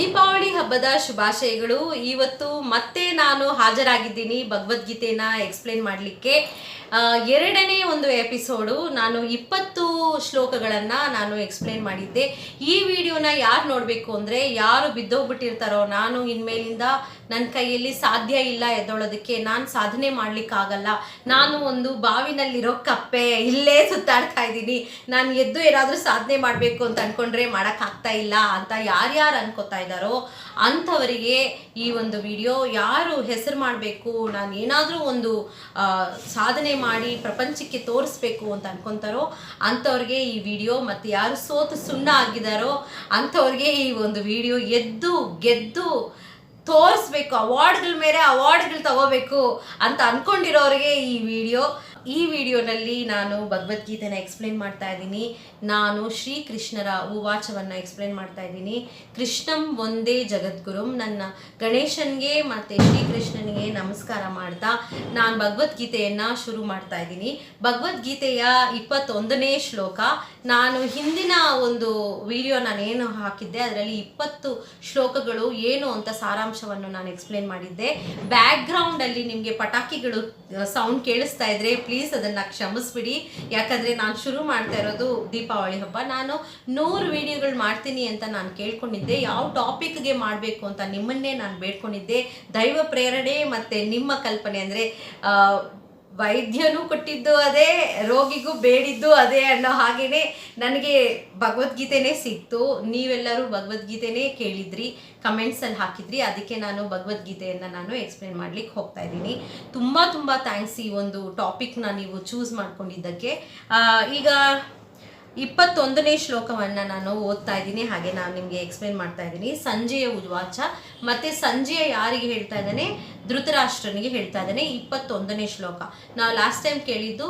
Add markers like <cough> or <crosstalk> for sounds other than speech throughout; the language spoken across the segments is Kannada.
ದೀಪಾವಳಿ ಹಬ್ಬದ ಶುಭಾಶಯಗಳು. ಇವತ್ತು ಮತ್ತೆ ನಾನು ಹಾಜರಾಗಿದ್ದೀನಿ. ಭಗವದ್ಗೀತೆನ ಎಕ್ಸ್ಪ್ಲೇನ್ ಮಾಡಲಿಕ್ಕೆ. ಎರಡನೇ ಒಂದು ಎಪಿಸೋಡು ನಾನು ಇಪ್ಪತ್ತು ಶ್ಲೋಕಗಳನ್ನು ನಾನು ಎಕ್ಸ್ಪ್ಲೇನ್ ಮಾಡಿದ್ದೆ. ಈ ವಿಡಿಯೋನ ಯಾರು ನೋಡಬೇಕು ಅಂದರೆ ಯಾರು ಬಿದ್ದೋಗ್ಬಿಟ್ಟಿರ್ತಾರೋ ನಾನು ಇನ್ಮೇಲಿಂದ ನನ್ನ ಕೈಯಲ್ಲಿ ಸಾಧ್ಯ ಇಲ್ಲ ಎದ್ದೊಳೋದಕ್ಕೆ, ನಾನು ಸಾಧನೆ ಮಾಡಲಿಕ್ಕಾಗಲ್ಲ, ನಾನು ಒಂದು ಬಾವಿನಲ್ಲಿರೋ ಕಪ್ಪೆ, ಇಲ್ಲೇ ಸುತ್ತಾಡ್ತಾ ಇದ್ದೀನಿ, ನಾನು ಎದ್ದು ಏನಾದರೂ ಸಾಧನೆ ಮಾಡಬೇಕು ಅಂತ ಅಂದ್ಕೊಂಡ್ರೆ ಮಾಡೋಕ್ಕಾಗ್ತಾ ಇಲ್ಲ ಅಂತ ಯಾರ್ಯಾರು ಅನ್ಕೋತಾ ಇದ್ದಾರೋ ಅಂಥವರಿಗೆ ಈ ಒಂದು ವಿಡಿಯೋ ಯಾರು ಹೆಸರು ಮಾಡಬೇಕು, ನಾನು ಏನಾದರೂ ಒಂದು ಸಾಧನೆ ಮಾಡಿ ಪ್ರಪಂಚಕ್ಕೆ ತೋರಿಸ್ಬೇಕು ಅಂತ ಅನ್ಕೊಂತಾರೋ, ಅಂಥವ್ರಿಗೆ ಈ ವಿಡಿಯೋ ಮತ್ತು ಯಾರು ಸೋತು ಸುಣ್ಣ ಆಗಿದಾರೋ, ಅಂಥವ್ರಿಗೆ ಈ ಒಂದು ವಿಡಿಯೋ ಎದ್ದು ಗೆದ್ದು ತೋರಿಸ್ಬೇಕು, ಅವಾರ್ಡ್ಗಳ ಮೇಲೆ ಅವಾರ್ಡ್ಗಳು ತಗೋಬೇಕು ಅಂತ ಅಂದ್ಕೊಂಡಿರೋರಿಗೆ ಈ ವಿಡಿಯೋ. ಈ ವಿಡಿಯೋನಲ್ಲಿ ನಾನು ಭಗವದ್ಗೀತೆನ ಎಕ್ಸ್ಪ್ಲೇನ್ ಮಾಡ್ತಾ ಇದ್ದೀನಿ. ನಾನು ಶ್ರೀಕೃಷ್ಣರ ಉವಾಚವನ್ನು ಎಕ್ಸ್ಪ್ಲೇನ್ ಮಾಡ್ತಾ ಇದ್ದೀನಿ. ಕೃಷ್ಣಂ ಒಂದೇ ಜಗದ್ಗುರುಂ. ನನ್ನ ಗಣೇಶನ್ಗೆ ಮತ್ತು ಶ್ರೀಕೃಷ್ಣನಿಗೆ ನಮಸ್ಕಾರ ಮಾಡ್ತಾ ನಾನು ಭಗವದ್ಗೀತೆಯನ್ನು ಶುರು ಮಾಡ್ತಾ ಇದ್ದೀನಿ. ಭಗವದ್ಗೀತೆಯ ಇಪ್ಪತ್ತೊಂದನೇ ಶ್ಲೋಕ. ನಾನು ಹಿಂದಿನ ಒಂದು ವಿಡಿಯೋ ನಾನೇನು ಹಾಕಿದ್ದೆ, ಅದರಲ್ಲಿ ಇಪ್ಪತ್ತು ಶ್ಲೋಕಗಳು ಏನು ಅಂತ ಸಾರಾಂಶವನ್ನು ನಾನು ಎಕ್ಸ್ಪ್ಲೇನ್ ಮಾಡಿದ್ದೆ. ಬ್ಯಾಕ್ಗ್ರೌಂಡಲ್ಲಿ ನಿಮಗೆ ಪಟಾಕಿಗಳು ಸೌಂಡ್ ಕೇಳಿಸ್ತಾ ಇದ್ರೆ ಪ್ಲೀಸ್ ಅದನ್ನು ಕ್ಷಮಿಸ್ಬಿಡಿ. ಯಾಕಂದರೆ ನಾನು ಶುರು ಮಾಡ್ತಾ ಇರೋದು ದೀಪಾವಳಿ ಹಬ್ಬ. ನಾನು ನೂರು ವಿಡಿಯೋಗಳು ಮಾಡ್ತೀನಿ ಅಂತ ನಾನು ಕೇಳ್ಕೊಂಡಿದ್ದೆ. ಯಾವ ಟಾಪಿಕ್ಗೆ ಮಾಡಬೇಕು ಅಂತ ನಿಮ್ಮನ್ನೇ ನಾನು ಬೇಡ್ಕೊಂಡಿದ್ದೆ. ದೈವ ಪ್ರೇರಣೆ ಮತ್ತು ನಿಮ್ಮ ಕಲ್ಪನೆ ಅಂದರೆ ವೈದ್ಯನೂ ಕೊಟ್ಟಿದ್ದು ಅದೇ, ರೋಗಿಗೂ ಬೇಡಿದ್ದು ಅದೇ ಅನ್ನೋ ಹಾಗೆಯೇ ನನಗೆ ಭಗವದ್ಗೀತೆನೇ ಸಿಕ್ತು. ನೀವೆಲ್ಲರೂ ಭಗವದ್ಗೀತೆನೇ ಕೇಳಿದ್ರಿ, ಕಮೆಂಟ್ಸಲ್ಲಿ ಹಾಕಿದ್ರಿ. ಅದಕ್ಕೆ ನಾನು ಭಗವದ್ಗೀತೆಯನ್ನು ನಾನು ಎಕ್ಸ್ಪ್ಲೇನ್ ಮಾಡ್ಲಿಕ್ಕೆ ಹೋಗ್ತಾ ಇದ್ದೀನಿ. ತುಂಬ ತುಂಬ ಥ್ಯಾಂಕ್ಸ್ ಈ ಒಂದು ಟಾಪಿಕ್ನ ನೀವು ಚೂಸ್ ಮಾಡ್ಕೊಂಡಿದ್ದಕ್ಕೆ. ಈಗ ಇಪ್ಪತ್ತೊಂದನೇ ಶ್ಲೋಕವನ್ನು ನಾನು ಓದ್ತಾ ಇದ್ದೀನಿ. ಹಾಗೆ ನಾನು ನಿಮಗೆ ಎಕ್ಸ್ಪ್ಲೇನ್ ಮಾಡ್ತಾ ಇದ್ದೀನಿ. ಸಂಜೆಯ ಉದ್ವಾಚ. ಮತ್ತು ಸಂಜೆಯ ಯಾರಿಗೆ ಹೇಳ್ತಾ ಇದ್ದಾನೆ? ಧೃತರಾಷ್ಟ್ರನಿಗೆ ಹೇಳ್ತಾ ಇದ್ದಾನೆ. ಇಪ್ಪತ್ತೊಂದನೇ ಶ್ಲೋಕ. ನಾವು ಲಾಸ್ಟ್ ಟೈಮ್ ಕೇಳಿದ್ದು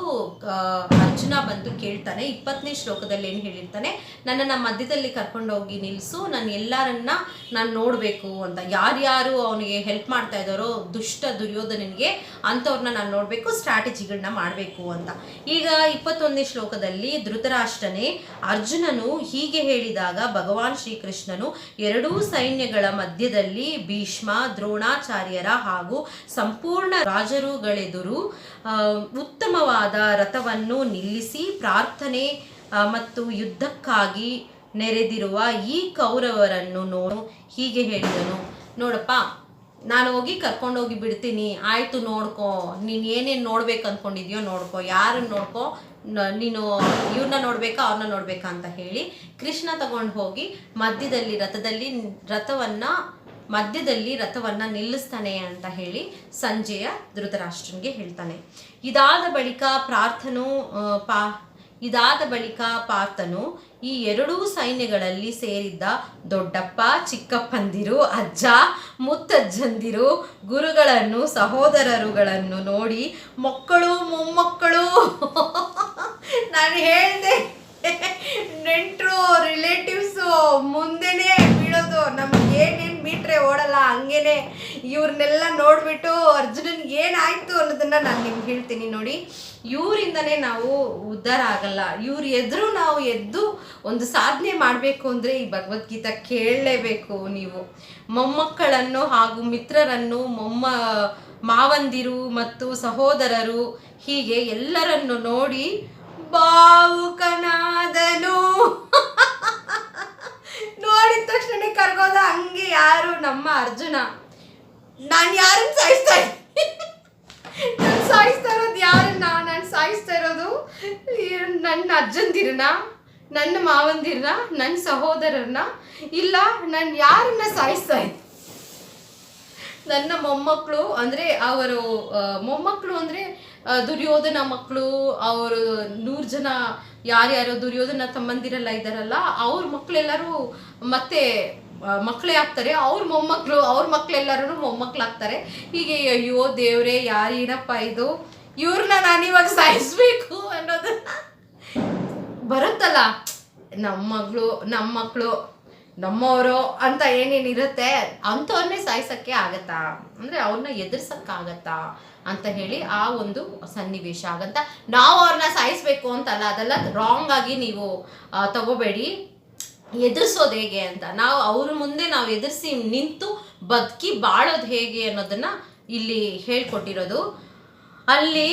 ಅರ್ಜುನ ಬಂದು ಕೇಳ್ತಾನೆ. ಇಪ್ಪತ್ತನೇ ಶ್ಲೋಕದಲ್ಲಿ ಏನು ಹೇಳಿರ್ತಾನೆ? ನನ್ನನ್ನು ಮಧ್ಯದಲ್ಲಿ ಕರ್ಕೊಂಡೋಗಿ ನಿಲ್ಲಿಸು ನಾನು ಎಲ್ಲರನ್ನ ನಾನು ನೋಡಬೇಕು ಅಂತ. ಯಾರ್ಯಾರು ಅವನಿಗೆ ಹೆಲ್ಪ್ ಮಾಡ್ತಾ ಇದ್ದಾರೋ, ದುಷ್ಟ ದುರ್ಯೋಧನನಿಗೆ ಅಂಥವ್ರನ್ನ ನಾನು ನೋಡಬೇಕು ಸ್ಟ್ರಾಟಜಿಗಳನ್ನ ಮಾಡಬೇಕು ಅಂತ. ಈಗ ಇಪ್ಪತ್ತೊಂದನೇ ಶ್ಲೋಕದಲ್ಲಿ ಧೃತರಾಷ್ಟ್ರನೇ ಅರ್ಜುನನು ಹೀಗೆ ಹೇಳಿದಾಗ ಭಗವಾನ್ ಶ್ರೀಕೃಷ್ಣನು ಎರಡೂ ಸೈನ್ಯಗಳ ಮಧ್ಯದಲ್ಲಿ ಭೀಷ್ಮ, ದ್ರೋಣಾಚಾರ್ಯರ ಹಾಗೂ ಸಂಪೂರ್ಣ ರಾಜರುಗಳೆದುರು ಉತ್ತಮವಾದ ರಥವನ್ನು ನಿಲ್ಲಿಸಿ ಪ್ರಾರ್ಥನೆ ಮತ್ತು ಯುದ್ಧಕ್ಕಾಗಿ ನೆರೆದಿರುವ ಈ ಕೌರವರನ್ನು ನೋಡು. ಹೀಗೆ ಹೇಳಿದನು. ನೋಡಪ್ಪ, ನಾನು ಹೋಗಿ ಕರ್ಕೊಂಡೋಗಿ ಬಿಡ್ತೀನಿ. ಆಯ್ತು ನೋಡ್ಕೋ. ನೀನು ಏನೇನು ನೋಡ್ಬೇಕು ಅಂದ್ಕೊಂಡಿದ್ಯೋ ನೋಡ್ಕೋ. ಯಾರನ್ನ ನೋಡ್ಕೋ ನೀನು ಇವ್ರನ್ನ ನೋಡ್ಬೇಕಾ ಅವ್ರನ್ನ ನೋಡ್ಬೇಕಾ ಅಂತ ಹೇಳಿ ಕೃಷ್ಣ ತಗೊಂಡು ಹೋಗಿ ಮಧ್ಯದಲ್ಲಿ, ರಥದಲ್ಲಿ ರಥವನ್ನ ಮಧ್ಯದಲ್ಲಿ ರಥವನ್ನ ನಿಲ್ಲಿಸ್ತಾನೆ ಅಂತ ಹೇಳಿ ಸಂಜೆಯ ಧೃತರಾಷ್ಟ್ರನಿಗೆ ಹೇಳ್ತಾನೆ. ಇದಾದ ಬಳಿಕ ಪ್ರಾರ್ಥನು ಪಾ, ಇದಾದ ಬಳಿಕ ಪಾರ್ಥನು, ಈ ಎರಡೂ ಸೈನ್ಯಗಳಲ್ಲಿ ಸೇರಿದ್ದ ದೊಡ್ಡಪ್ಪ, ಚಿಕ್ಕಪ್ಪಂದಿರು, ಅಜ್ಜ, ಮುತ್ತಜ್ಜಂದಿರು, ಗುರುಗಳನ್ನು, ಸಹೋದರರುಗಳನ್ನು ನೋಡಿ, ಮಕ್ಕಳು, ಮೊಮ್ಮಕ್ಕಳು! <laughs> ನಾನು ಹೇಳಿದೆ. ನೆಂಟರು ರಿಲೇಟಿವ್ಸು ಮುಂದೆನೇ ಬೀಳೋದು ನಮ್ಗೆ ಹಂಗೇನೆ ಇವ್ರನ್ನೆಲ್ಲ ನೋಡ್ಬಿಟ್ಟು ಅರ್ಜುನನ್ಗೆ ಏನಾಯ್ತು ಅನ್ನೋದನ್ನ ನಾನು ನಿಮ್ಗೆ ಹೇಳ್ತೀನಿ ನೋಡಿ. ಇವರಿಂದನೇ ನಾವು ಉದ್ಧಾರ ಆಗಲ್ಲ. ಇವ್ರ ಎದುರು ನಾವು ಎದ್ದು ಒಂದು ಸಾಧನೆ ಮಾಡಬೇಕು ಅಂದರೆ ಈ ಭಗವದ್ಗೀತಾ ಕೇಳಲೇಬೇಕು ನೀವು. ಮೊಮ್ಮಕ್ಕಳನ್ನು ಹಾಗೂ ಮಿತ್ರರನ್ನು, ಮೊಮ್ಮ ಮಾವಂದಿರು ಮತ್ತು ಸಹೋದರರು ಹೀಗೆ ಎಲ್ಲರನ್ನು ನೋಡಿ ಭಾವುಕನಾದನು ನೋಡಿದ ತಕ್ಷಣ ಕರ್ಗೋದ, ಹಂಗೆ ಯಾರು ನಮ್ಮ ಅರ್ಜುನ. ನಾನು ಯಾರನ್ನ ಸಾಯಿಸ್ತಾ ನಾನು ಸಾಯಿಸ್ತಾ ಇರೋದು ಯಾರನ್ನ? ನಾನು ಸಾಯಿಸ್ತಾ ಇರೋದು ನನ್ನ ಅಜ್ಜಂದಿರನ್ನ, ನನ್ನ ಮಾವಂದಿರನ್ನ, ನನ್ನ ಸಹೋದರರನ್ನ. ಇಲ್ಲ, ನಾನು ಯಾರನ್ನ ಸಾಯಿಸ್ತಾ ಇದ್ದೆ ನನ್ನ ಮೊಮ್ಮಕ್ಕಳು ಅಂದರೆ ಅವರು ಮೊಮ್ಮಕ್ಕಳು ಅಂದರೆ ದುರ್ಯೋಧನ ಮಕ್ಕಳು ಅವರು ನೂರು ಜನ, ಯಾರ್ಯಾರು ದುರ್ಯೋಧನ ತಮ್ಮಂದಿರೆಲ್ಲ ಇದ್ದಾರಲ್ಲ, ಅವ್ರ ಮಕ್ಕಳೆಲ್ಲರೂ ಮತ್ತೆ ಮಕ್ಕಳೇ ಆಗ್ತಾರೆ. ಅವ್ರ ಮೊಮ್ಮಕ್ಕಳು ಅವ್ರ ಮಕ್ಕಳೆಲ್ಲರೂ ಮೊಮ್ಮಕ್ಕಳಾಗ್ತಾರೆ ಹೀಗೆ, ಅಯ್ಯೋ ದೇವ್ರೆ, ಯಾರೇನಪ್ಪ ಇದು? ಇವ್ರನ್ನ ನಾನಿವಾಗ ಸಾಯಿಸ್ಬೇಕು ಅನ್ನೋದನ್ನ ಬರುತ್ತಲ್ಲ. ನಮ್ಮ ಮಗಳು ನಮ್ಮ ಮಕ್ಕಳು ನಮ್ಮವರು ಅಂತ ಏನೇನಿರುತ್ತೆ ಅಂಥವ್ರನ್ನೇ ಸಾಯಿಸೋಕ್ಕೆ ಆಗತ್ತಾ? ಅಂದರೆ ಅವ್ರನ್ನ ಎದುರ್ಸಕ್ಕಾಗತ್ತಾ ಅಂತ ಹೇಳಿ ಆ ಒಂದು ಸನ್ನಿವೇಶ ಆಗಂತ. ನಾವು ಅವ್ರನ್ನ ಸಾಯಿಸ್ಬೇಕು ಅಂತಲ್ಲ, ಅದೆಲ್ಲ ರಾಂಗ್ ಆಗಿ ನೀವು ತಗೋಬೇಡಿ. ಎದುರಿಸೋದು ಹೇಗೆ ಅಂತ. ನಾವು ಅವ್ರ ಮುಂದೆ ನಾವು ಎದುರಿಸಿ ನಿಂತು ಬದುಕಿ ಬಾಳೋದು ಹೇಗೆ ಅನ್ನೋದನ್ನ ಇಲ್ಲಿ ಹೇಳ್ಕೊಟ್ಟಿರೋದು. ಅಲ್ಲಿ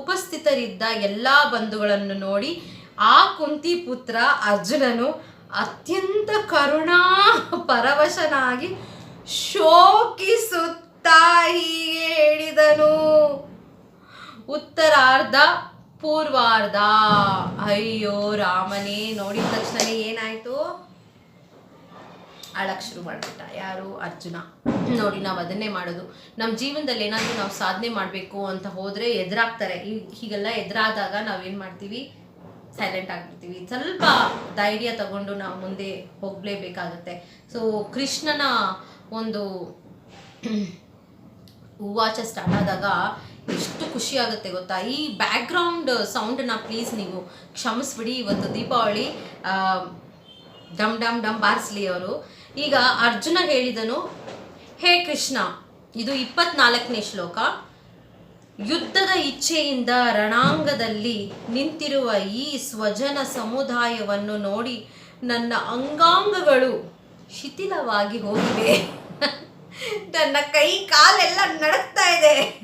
ಉಪಸ್ಥಿತರಿದ್ದ ಎಲ್ಲ ಬಂಧುಗಳನ್ನು ನೋಡಿ ಆ ಕುಂತಿ ಪುತ್ರ ಅರ್ಜುನನು ಅತ್ಯಂತ ಕರುಣಾ ಪರವಶನಾಗಿ ಶೋಕಿಸುತ್ತಾ ಹೀಗೆ ಹೇಳಿದನು. ಉತ್ತರಾರ್ಧ, ಪೂರ್ವಾರ್ಧ. ಅಯ್ಯೋ ರಾಮನೇ, ನೋಡಿದ ತಕ್ಷಣ ಏನಾಯ್ತು? ಅಳಕ್ ಶುರು ಮಾಡ್ಬಿಟ್ಟ. ಯಾರು? ಅರ್ಜುನ. ನೋಡಿ, ನಾವು ಅದನ್ನೇ ಮಾಡೋದು. ನಮ್ಮ ಜೀವನದಲ್ಲಿ ಏನಾದರೂ ನಾವು ಸಾಧನೆ ಮಾಡಬೇಕು ಅಂತ ಹೋದ್ರೆ ಎದುರಾಗ್ತಾರೆ. ಹೀಗೆಲ್ಲ ಎದುರಾದಾಗ ನಾವೇನು ಮಾಡ್ತೀವಿ? ಸೈಲೆಂಟ್ ಆಗಿರ್ತೀವಿ ಸ್ವಲ್ಪ ಧೈರ್ಯ ತಗೊಂಡು ನಾವು ಮುಂದೆ ಹೋಗಲೇಬೇಕಾಗುತ್ತೆ. ಸೊ ಕೃಷ್ಣನ ಒಂದು ಹೂವಾಚ ಸ್ಟಾರ್ಟ್ ಆದಾಗ ಎಷ್ಟು ಖುಷಿ ಆಗುತ್ತೆ ಗೊತ್ತಾ? ಈ ಬ್ಯಾಕ್ಗ್ರೌಂಡ್ ಸೌಂಡನ್ನ ಪ್ಲೀಸ್ ನೀವು ಕ್ಷಮಿಸ್ಬಿಡಿ. ಇವತ್ತು ದೀಪಾವಳಿ ಡಮ್ ಡಮ್ ಡಮ್ ಬಾರಿಸ್ಲಿ ಅವರು. ಈಗ ಅರ್ಜುನ ಹೇಳಿದನು, ಹೇ ಕೃಷ್ಣ, ಇದು ಇಪ್ಪತ್ನಾಲ್ಕನೇ ಶ್ಲೋಕ. ಯುದ್ಧದ ಇಚ್ಛೆಯಿಂದ ರಣಾಂಗದಲ್ಲಿ ನಿಂತಿರುವ ಈ ಸ್ವಜನ ಸಮುದಾಯವನ್ನು ನೋಡಿ ನನ್ನ ಅಂಗಾಂಗಗಳು ಶಿಥಿಲವಾಗಿ ಹೋಗಿವೆ. ನನ್ನ ಕೈ ಕಾಲೆಲ್ಲ ನಡಕ್ತಾ ಇದೆ.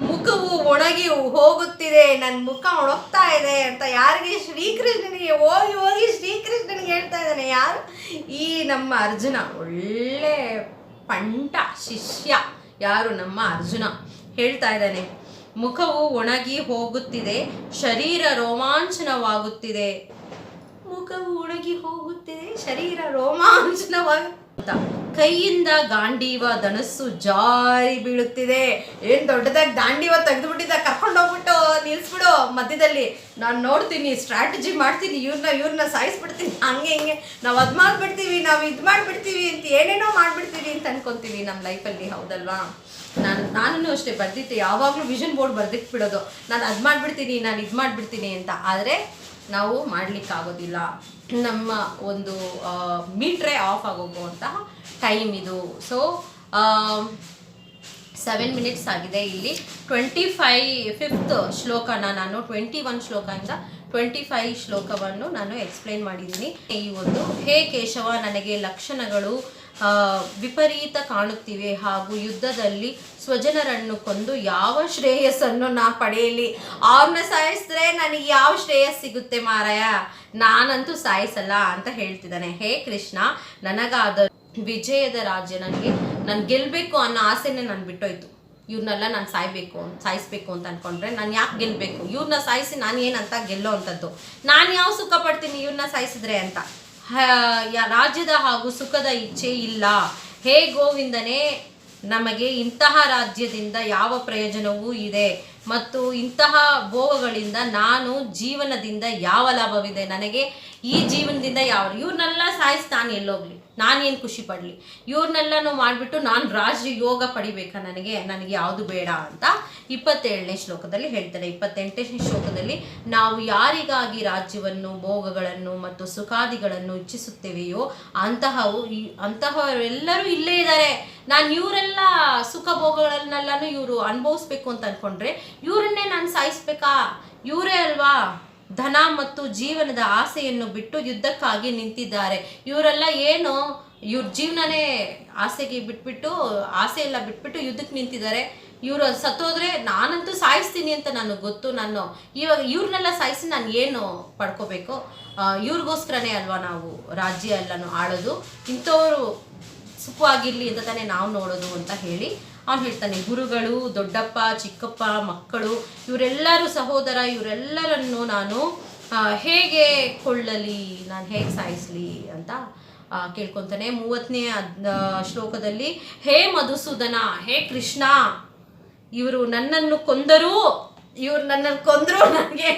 ಮುಖವು ಒಣಗಿ ಹೋಗುತ್ತಿದೆ. ನನ್ನ ಮುಖ ಒಣಗ್ತಾ ಇದೆ ಅಂತ ಯಾರಿಗೆ ಶ್ರೀಕೃಷ್ಣನಿಗೆ ಹೋಗಿ ಹೋಗಿ ಶ್ರೀಕೃಷ್ಣನಿಗೆ ಹೇಳ್ತಾ ಇದ್ದಾನೆ ಯಾರು? ಈ ನಮ್ಮ ಅರ್ಜುನ. ಒಳ್ಳೆ ಪಂಟ ಶಿಷ್ಯ ಯಾರು ನಮ್ಮ ಅರ್ಜುನ? ಹೇಳ್ತಾ ಇದ್ದಾನೆ. ಮುಖವು ಒಣಗಿ ಹೋಗುತ್ತಿದೆ ಶರೀರ ರೋಮಾಂಚನವಾಗುತ್ತಿದೆ. ಮುಖವು ಒಣಗಿ ಹೋಗುತ್ತಿದೆ ಶರೀರ ರೋಮಾಂಚನವಾಗ ಕೈಯಿಂದ ಗಾಂಡೀವ ಧನಸ್ಸು ಜಾರಿ ಬೀಳುತ್ತಿದೆ. ಏನ್ ದೊಡ್ಡದಾಗಿ ದಾಂಡೀವ ತೆಗೆದುಬಿಟ್ಟಿದ್ದ? ಕರ್ಕೊಂಡು ಹೋಗ್ಬಿಟ್ಟು ನಿಲ್ಸ್ಬಿಡು. ಮಧ್ಯದಲ್ಲಿ ನಾನು ನೋಡ್ತೀನಿ ಸ್ಟ್ರಾಟಜಿ ಮಾಡ್ತೀನಿ ಇವ್ರನ್ನ ಇವ್ರನ್ನ ಸಾಯಿಸ್ಬಿಡ್ತೀನಿ. ಹಂಗೆ ಹಿಂಗೆ. ನಾವು ಅದು ಮಾಡ್ಬಿಡ್ತೀವಿ, ನಾವು ಇದು ಮಾಡ್ಬಿಡ್ತೀವಿ ಅಂತ ಏನೇನೋ ಮಾಡ್ಬಿಡ್ತೀವಿ ಅಂತ ಅನ್ಕೊಂತೀವಿ ನಮ್ಮ ಲೈಫಲ್ಲಿ, ಹೌದಲ್ವಾ? ನಾನು ನಾನು ಅಷ್ಟೇ ಬರ್ದಿತ್ತೆ ಯಾವಾಗಲೂ ವಿಷನ್ ಬೋರ್ಡ್ ಬರ್ದಿಟ್ಬಿಡೋದು. ನಾನು ಅದು ಮಾಡ್ಬಿಡ್ತೀನಿ, ನಾನು ಇದು ಮಾಡ್ಬಿಡ್ತೀನಿ ಅಂತ. ಆದರೆ ನಾವು ಮಾಡ್ಲಿಕ್ಕಾಗೋದಿಲ್ಲ. ನಮ್ಮ ಒಂದು ಮೀಟ್ರೇ ಆಫ್ ಆಗೋಗುವಂತಹ ಟೈಮ್ ಇದು. ಸೊ ಸೆವೆನ್ ಮಿನಿಟ್ಸ್ ಆಗಿದೆ ಇಲ್ಲಿ. ಟ್ವೆಂಟಿ ಫೈ ಫಿಫ್ತ್ ಶ್ಲೋಕನ ನಾನು ಟ್ವೆಂಟಿ ಒನ್ ಶ್ಲೋಕದಿಂದ ಟ್ವೆಂಟಿ ಫೈ ಶ್ಲೋಕವನ್ನು ನಾನು ಎಕ್ಸ್ಪ್ಲೈನ್ ಮಾಡಿದ್ದೀನಿ. ಈ ಒಂದು, ಹೇ ಕೇಶವ, ನನಗೆ ಲಕ್ಷಣಗಳು ವಿಪರೀತ ಕಾಣುತ್ತಿವೆ ಹಾಗೂ ಯುದ್ಧದಲ್ಲಿ ಸ್ವಜನರನ್ನು ಕೊಂದು ಯಾವ ಶ್ರೇಯಸ್ಸನ್ನು ನಾ ಪಡೆಯಲಿ? ಅವ್ರನ್ನ ಸಾಯಿಸಿದ್ರೆ ನನಗೆ ಯಾವ ಶ್ರೇಯಸ್ ಸಿಗುತ್ತೆ ಮಾರಾಯ? ನಾನಂತೂ ಸಾಯಿಸಲ್ಲ ಅಂತ ಹೇಳ್ತಿದ್ದಾನೆ. ಹೇ ಕೃಷ್ಣ, ನನಗಾದ ವಿಜಯದ ರಾಜ್ಯ ನನಗೆ, ನಾನು ಗೆಲ್ಲಬೇಕು ಅನ್ನೋ ಆಸೆನೇ ನಾನು ಬಿಟ್ಟೋಯ್ತು. ಇವ್ರನ್ನೆಲ್ಲ ನಾನು ಸಾಯ್ಬೇಕು, ಸಾಯಿಸ್ಬೇಕು ಅಂತ ಅನ್ಕೊಂಡ್ರೆ ನಾನು ಯಾಕೆ ಗೆಲ್ಲಬೇಕು ಇವ್ರನ್ನ ಸಾಯಿಸಿ ನಾನು ಏನಂತ ಗೆಲ್ಲೋ ಅಂಥದ್ದು ನಾನು ಯಾವ ಸುಖ ಪಡ್ತೀನಿ ಇವ್ರನ್ನ ಸಾಯಿಸಿದ್ರೆ ಅಂತ. ರಾಜ್ಯದ ಹಾಗೂ ಸುಖದ ಇಚ್ಛೆ ಇಲ್ಲ. ಹೇ ಗೋವಿಂದನೇ, ನಮಗೆ ಇಂತಹ ರಾಜ್ಯದಿಂದ ಯಾವ ಪ್ರಯೋಜನವೂ ಇದೆ. ಮತ್ತು ಇಂತಹ ಭೋಗಗಳಿಂದ ನಾನು ಜೀವನದಿಂದ ಯಾವ ಲಾಭವಿದೆ? ನನಗೆ ಈ ಜೀವನದಿಂದ ಯಾವ ಇವ್ರನ್ನೆಲ್ಲ ಸಾಯಿಸ್ತಾನೆ ಎಲ್ಲೋಗ್ಲಿ. ನಾನೇನು ಖುಷಿ ಪಡಲಿ? ಇವ್ರನ್ನೆಲ್ಲನೂ ಮಾಡಿಬಿಟ್ಟು ನಾನು ರಾಜ ಯೋಗ ಪಡಿಬೇಕಾ ನನಗೆ? ನನಗೆ ಯಾವುದು ಬೇಡ ಅಂತ ಇಪ್ಪತ್ತೇಳನೇ ಶ್ಲೋಕದಲ್ಲಿ ಹೇಳ್ತಾರೆ. ಇಪ್ಪತ್ತೆಂಟನೇ ಶ್ಲೋಕದಲ್ಲಿ ನಾವು ಯಾರಿಗಾಗಿ ರಾಜ್ಯವನ್ನು, ಭೋಗಗಳನ್ನು ಮತ್ತು ಸುಖಾದಿಗಳನ್ನು ಇಚ್ಛಿಸುತ್ತೇವೆಯೋ ಅಂತಹವು ಅಂತಹವರೆಲ್ಲರೂ ಇಲ್ಲೇ ಇದ್ದಾರೆ. ನಾನು ಇವರೆಲ್ಲ ಸುಖ ಭೋಗಗಳನ್ನೆಲ್ಲನೂ ಇವರು ಅನುಭವಿಸ್ಬೇಕು ಅಂತ ಅನ್ಕೊಂಡ್ರೆ ಇವರನ್ನೇ ನಾನು ಸಾಯಿಸ್ಬೇಕಾ? ಇವರೇ ಅಲ್ವಾ? ಧನ ಮತ್ತು ಜೀವನದ ಆಸೆಯನ್ನು ಬಿಟ್ಟು ಯುದ್ಧಕ್ಕಾಗಿ ನಿಂತಿದ್ದಾರೆ. ಇವರೆಲ್ಲ ಏನು? ಇವ್ರ ಜೀವನನೇ ಆಸೆಗೆ ಬಿಟ್ಬಿಟ್ಟು ಆಸೆ ಎಲ್ಲ ಬಿಟ್ಬಿಟ್ಟು ಯುದ್ಧಕ್ಕೆ ನಿಂತಿದ್ದಾರೆ. ಇವರು ಸತ್ತೋದ್ರೆ ನಾನಂತೂ ಸಾಯಿಸ್ತೀನಿ ಅಂತ ನನಗೆ ಗೊತ್ತು, ನಾನು ಇವಾಗ ಇವ್ರನ್ನೆಲ್ಲ ಸಾಯಿಸಿ ನಾನು ಏನು ಪಡ್ಕೋಬೇಕು? ಇವ್ರಿಗೋಸ್ಕರನೇ ಅಲ್ವಾ ನಾವು ರಾಜ್ಯ ಎಲ್ಲನೂ ಆಳೋದು? ಇಂಥವ್ರು ಸುಖವಾಗಿರಲಿ ಅಂತ ತಾನೇ ನಾವು ನೋಡೋದು ಅಂತ ಹೇಳಿ ಅವ್ನು ಹೇಳ್ತಾನೆ, ಗುರುಗಳು, ದೊಡ್ಡಪ್ಪ, ಚಿಕ್ಕಪ್ಪ, ಮಕ್ಕಳು, ಇವರೆಲ್ಲರೂ ಸಹೋದರ, ಇವರೆಲ್ಲರನ್ನು ನಾನು ಹೇಗೆ ಕೊಳ್ಳಲಿ, ನಾನು ಹೇಗೆ ಸಾಯಿಸಲಿ ಅಂತ ಕೇಳ್ಕೊತಾನೆ. ಮೂವತ್ತನೇ ಶ್ಲೋಕದಲ್ಲಿ, ಹೇ ಮಧುಸೂದನ, ಹೇ ಕೃಷ್ಣ, ಇವರು ನನ್ನನ್ನು ಕೊಂದರೂ, ಇವ್ರು ನನ್ನನ್ನು ಕೊಂದರು ನನಗೆ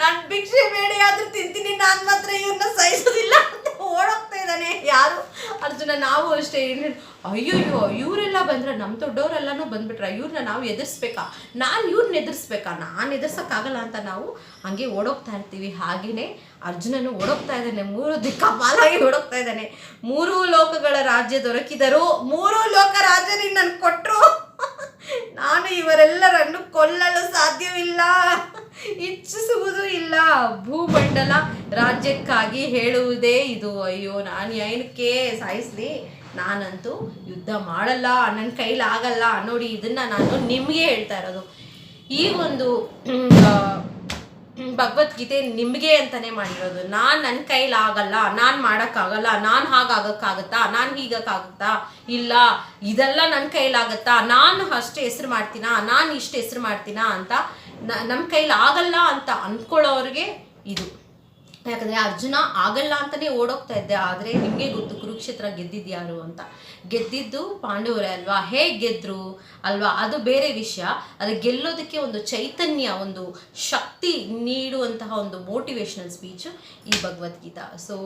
ನಾನು ಭಿಕ್ಷೆ ಬೇಡಿ ಆದರೂ ತಿಂತೀನಿ, ನಾನು ಮಾತ್ರ ಇವ್ರನ್ನ ಸಹಿಸೋದಿಲ್ಲ ಅಂತ ಓಡೋಗ್ತಾ ಇದ್ದಾನೆ ಯಾರು. ಅರ್ಜುನ, ನಾವು ಅಷ್ಟೇ. ಏನ್- ಅಯ್ಯಯ್ಯೋ ಇವರೆಲ್ಲ ಬಂದ್ರೆ ನಮ್ಮ ದೊಡ್ಡವರೆಲ್ಲನೂ ಬಂದ್ಬಿಟ್ರೆ ಇವ್ರನ್ನ ನಾವು ಎದುರಿಸ್ಬೇಕಾ? ನಾನು ಇವ್ರನ್ನ ಎದುರಿಸ್ಬೇಕಾ? ನಾನು ಎದುರ್ಸೋಕ್ಕಾಗಲ್ಲ ಅಂತ ನಾವು ಹಂಗೆ ಓಡೋಗ್ತಾ ಇರ್ತೀವಿ. ಹಾಗೇನೆ ಅರ್ಜುನನು ಓಡೋಗ್ತಾ ಇದ್ದಾನೆ. ಮೂರು ದಿಕ್ಕ ಪಾಲಾಗಿ ಓಡೋಗ್ತಾ ಇದ್ದಾನೆ. ಮೂರು ಲೋಕಗಳ ರಾಜ್ಯ ದೊರಕಿದರು, ಮೂರು ಲೋಕ ರಾಜ್ಯ ನನ್ನ ಕೊಟ್ಟರು ನಾನು ಇವರೆಲ್ಲರನ್ನು ಕೊಲ್ಲಲು ಸಾಧ್ಯವಿಲ್ಲ. ಇಚ್ಛಿಸುವುದು ಇಲ್ಲ. ಭೂಮಂಡಲ ರಾಜ್ಯಕ್ಕಾಗಿ ಹೇಳುವುದೇ ಇದು. ಅಯ್ಯೋ, ನಾನು ಏನಕ್ಕೆ ಸಾಯಿಸ್ಲಿ? ನಾನಂತೂ ಯುದ್ಧ ಮಾಡಲ್ಲ ನನ್ನ ಕೈಲಾಗಲ್ಲ ನೋಡಿ ಇದನ್ನ ನಾನು ನಿಮಗೆ ಹೇಳ್ತಾ ಇರೋದು. ಈ ಒಂದು ಭಗವದ್ಗೀತೆ ನಿಮಗೆ ಅಂತಾನೆ ಮಾಡಿರೋದು. ನಾನು ನನ್ನ ಕೈಲಾಗಲ್ಲ ನಾನು ಮಾಡೋಕ್ಕಾಗಲ್ಲ, ನಾನು ಹಾಗಾಗಕ್ಕಾಗತ್ತಾ, ನಾನು ಹೀಗಕ್ಕಾಗತ್ತಾ? ಇಲ್ಲ, ಇದೆಲ್ಲ ನನ್ನ ಕೈಲಾಗತ್ತಾ ನಾನು ಅಷ್ಟು ಹೆಸರು ಮಾಡ್ತೀನಾ? ನಾನು ಇಷ್ಟು ಹೆಸರು ಮಾಡ್ತೀನಾ ಅಂತ ನಮ್ಮ ಕೈಲಿ ಆಗಲ್ಲ ಅಂತ ಅಂದ್ಕೊಳ್ಳೋರಿಗೆ ಇದು. ಯಾಕಂದರೆ ಅರ್ಜುನ ಆಗಲ್ಲ ಅಂತಲೇ ಓಡೋಗ್ತಾ ಇದ್ದೆ, ಆದರೆ ನಿಮಗೆ ಗೊತ್ತು ಕುರುಕ್ಷೇತ್ರ ಗೆದ್ದಿದ್ಯಾರು ಅಂತ. ಗೆದ್ದಿದ್ದು ಪಾಂಡವರೇ ಅಲ್ವಾ? ಹೇಗೆ ಗೆದ್ರು ಅಲ್ವಾ? ಅದು ಬೇರೆ ವಿಷಯ. ಅದು ಗೆಲ್ಲೋದಕ್ಕೆ ಒಂದು ಚೈತನ್ಯ, ಒಂದು ಶಕ್ತಿ ನೀಡುವಂತಹ ಒಂದು ಮೋಟಿವೇಶನಲ್ ಸ್ಪೀಚ್ ಈ ಭಗವದ್ಗೀತಾ. ಸೊ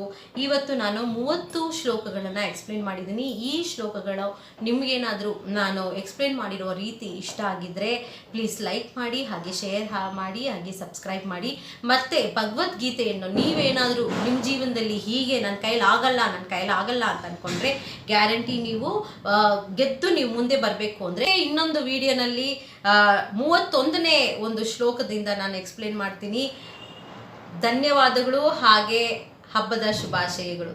ಇವತ್ತು ನಾನು ಮೂವತ್ತು ಶ್ಲೋಕಗಳನ್ನು ಎಕ್ಸ್ಪ್ಲೇನ್ ಮಾಡಿದ್ದೀನಿ. ಈ ಶ್ಲೋಕಗಳು ನಿಮಗೇನಾದರೂ ನಾನು ಎಕ್ಸ್ಪ್ಲೇನ್ ಮಾಡಿರೋ ರೀತಿ ಇಷ್ಟ ಆಗಿದ್ದರೆ ಪ್ಲೀಸ್ ಲೈಕ್ ಮಾಡಿ, ಹಾಗೆ ಶೇರ್ ಮಾಡಿ, ಹಾಗೆ ಸಬ್ಸ್ಕ್ರೈಬ್ ಮಾಡಿ. ಮತ್ತು ಭಗವದ್ಗೀತೆಯನ್ನು ನೀವೇನಾದರೂ ನಿಮ್ಮ ಜೀವನದಲ್ಲಿ ಹೀಗೆ ನನ್ನ ಕೈಲಾಗಲ್ಲ ನನ್ನ ಕೈಲಾಗಲ್ಲ ಅಂತ ಅಂದ್ಕೊಂಡ್ರೆ ಗ್ಯಾರಂಟಿ ನೀವು ಗೆದ್ದು ನೀವು ಮುಂದೆ ಬರಬೇಕು ಅಂದರೆ ಇನ್ನೊಂದು ವಿಡಿಯೋನಲ್ಲಿ ಮೂವತ್ತೊಂದನೇ ಒಂದು ಶ್ಲೋಕದಿಂದ ನಾನು ಎಕ್ಸ್ಪ್ಲೇನ್ ಮಾಡ್ತೀನಿ. ಧನ್ಯವಾದಗಳು, ಹಾಗೆ ಹಬ್ಬದ ಶುಭಾಶಯಗಳು.